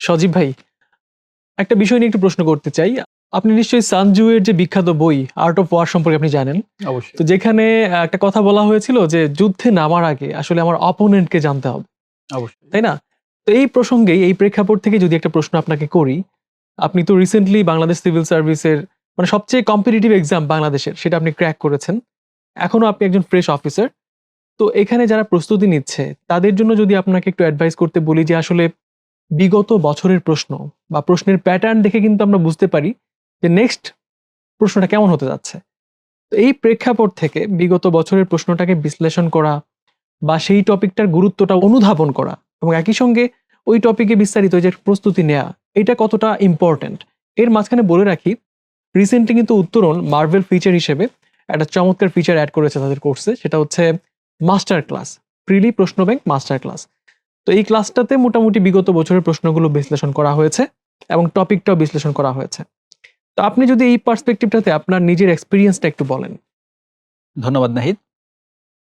সজীব ভাই একটা বিষয় নিয়ে একটু প্রশ্ন করতে চাই। আপনি নিশ্চয়ই সানজুয়ের যে বিখ্যাত বই আর্ট অফ ওয়ার সম্পর্কে আপনি জানেন। অবশ্যই। তো যেখানে একটা কথা বলা হয়েছিল যে যুদ্ধে নামার আগে আসলে আমার অপোনেন্টকে জানতে হবে। অবশ্যই। তাই না? তো এই প্রসঙ্গেই এই প্রেক্ষাপট থেকে যদি একটা প্রশ্ন আপনাকে করি আপনি তো রিসেন্টলি বাংলাদেশ সিভিল সার্ভিসের মানে সবচেয়ে কম্পিটিটিভ এক্সাম বাংলাদেশের সেটা আপনি ক্র্যাক করেছেন। এখনও আপনি একজন ফ্রেশ অফিসার তো এখানে যারা প্রস্তুতি নিচ্ছে তাদের জন্য যদি আপনাকে একটু অ্যাডভাইস করতে বলি যে আসলে বিগত বছরের প্রশ্ন বা প্রশ্নের প্যাটার্ন দেখে কিন্তু আমরা বুঝতে পারি যে নেক্সট প্রশ্নটা কেমন হতে যাচ্ছে। তো এই প্রেক্ষাপট থেকে বিগত বছরের প্রশ্নটাকে বিশ্লেষণ করা বা সেই টপিকটার গুরুত্বটা অনুধাবন করা এবং একই সঙ্গে ওই টপিকে বিস্তারিত যে প্রস্তুতি নেওয়া এটা কতটা ইম্পর্ট্যান্ট এর মাঝখানে বলে রাখি রিসেন্টলি কিন্তু উত্তরণ মার্ভেল ফিচার হিসেবে একটা চমৎকার ফিচার অ্যাড করেছে তাদের কোর্সে সেটা হচ্ছে মাস্টার ক্লাস প্রিলি প্রশ্ন ব্যাংক মাস্টার ক্লাস তো এই ক্লাসটাতে মোটামুটি বিগত বছরের প্রশ্নগুলো বিশ্লেষণ করা হয়েছে এবং টপিকটাও বিশ্লেষণ করা হয়েছে। তো আপনি যদি এই পার্সপেক্টিভটাতে আপনার নিজের এক্সপিরিয়েন্সটা একটু বলেন। ধন্যবাদ, নাহিদ।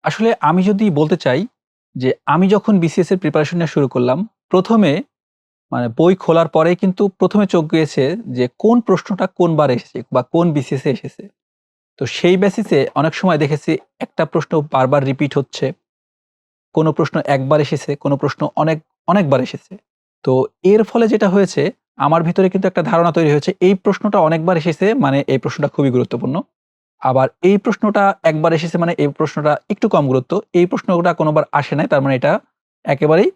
আসলে আমি যদি বলতে চাই যে আমি যখন বিসিএস এর প্রিপারেশন নেওয়া শুরু করলাম, প্রথমে মানে বই খোলার পরে কিন্তু প্রথমে চোখ গিয়েছে যে কোন প্রশ্নটা কোন বার এসেছে বা কোন বিসিএসে এসেছে। তো সেই বেসিসে অনেক সময় দেখেছি একটা প্রশ্ন বারবার রিপিট হচ্ছে। কোনো প্রশ্ন একবার এসেছে, কোনো প্রশ্ন অনেক, অনেকবার এসেছে। তো এর ফলে যেটা হয়েছে, আমার ভিতরে কিন্তু একটা ধারণা তৈরি হয়েছে, এই প্রশ্নটা অনেকবার এসেছে মানে এই প্রশ্নটা খুবই গুরুত্বপূর্ণ। আবার এই প্রশ্নটা একবার এসেছে মানে এই প্রশ্নটা একটু কম গুরুত্ব, এই প্রশ্নটা কোনোবার আসে নাই, তার মানে এটা একেবারেই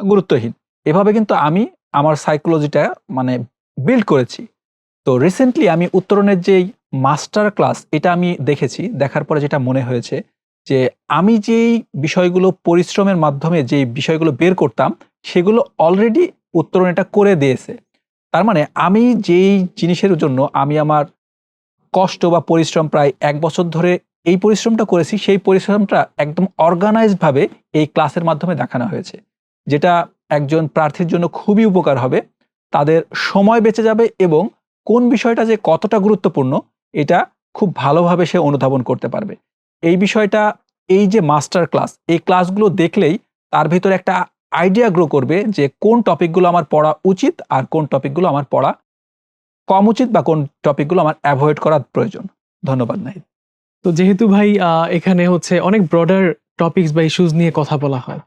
গুরুত্বহীন। এভাবে কিন্তু আমি আমার সাইকোলজিটা মানে বিল্ড করেছি। তো রিসেন্টলি আমি উত্তরণের যেই মাস্টার ক্লাস এটা আমি দেখেছি, দেখার পরে যেটা মনে হয়েছে যে আমি যেই বিষয়গুলো পরিশ্রমের মাধ্যমে যে বিষয়গুলো বের করতাম, সেগুলো অলরেডি উত্তরণ এটা করে দিয়েছে। তার মানে আমি যেই জিনিসের জন্য আমি আমার কষ্ট বা পরিশ্রম প্রায় এক বছর ধরে এই পরিশ্রমটা করেছি, সেই পরিশ্রমটা একদম অর্গানাইজড ভাবে এই ক্লাসের মাধ্যমে দেখানো হয়েছে। যেটা একজন প্রার্থীর জন্য খুবই উপকার হবে, তাদের সময় বেঁচে যাবে এবং কোন বিষয়টা যে কতটা গুরুত্বপূর্ণ, এটা খুব ভালোভাবে সে অনুধাবন করতে পারবে। এই বিষয়টা এই যে মাস্টার ক্লাস এই ক্লাসগুলো দেখলেই তার ভিতরে একটা আইডিয়া গ্রো করবে যে কোন টপিকগুলো আমার পড়া উচিত আর কোন টপিকগুলো আমার পড়া কম উচিত বা কোন টপিকগুলো আমার অ্যাভয়েড করা প্রয়োজন। ধন্যবাদ নাহিদ। তো যেহেতু ভাই এখানে হচ্ছে অনেক ব্রডার টপিকস বা ইস্যুজ নিয়ে কথা বলা হয়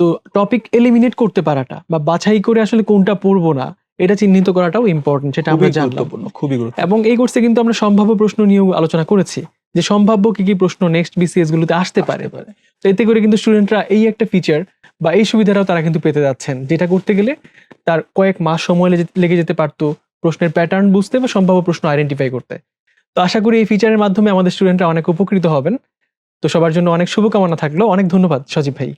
তো টপিক এলিমিনেট করতে পারাটা বা বাছাই করে আসলে কোনটা পড়ব না এটা চিহ্নিত করাটাও ইম্পর্টেন্ট সেটা আমরা জানলাম। খুবই গুরুত্বপূর্ণ। এবং এই কোর্সে কিন্তু আমরা সম্ভাব্য প্রশ্ন নিয়েও আলোচনা করেছি। যে সম্ভাব্য কি কি প্রশ্ন নেক্সট বিসিএস গুলোতে আসতে পারে। তো এতে করে কিন্তু স্টুডেন্টরা এই একটা ফিচার বা এই সুবিধাটাও তারা কিন্তু পেতে যাচ্ছেন যেটা করতে গেলে তার কয়েক মাস সময় লেগে- যেতে পারতো প্রশ্নের প্যাটার্ন বুঝতে বা সম্ভাব্য প্রশ্ন আইডেন্টিফাই করতে। তো আশা করি এই ফিচারের মাধ্যমে আমাদের স্টুডেন্টরা অনেক উপকৃত হবেন। তো সবার জন্য অনেক শুভকামনা থাকল। অনেক ধন্যবাদ সজীব ভাই।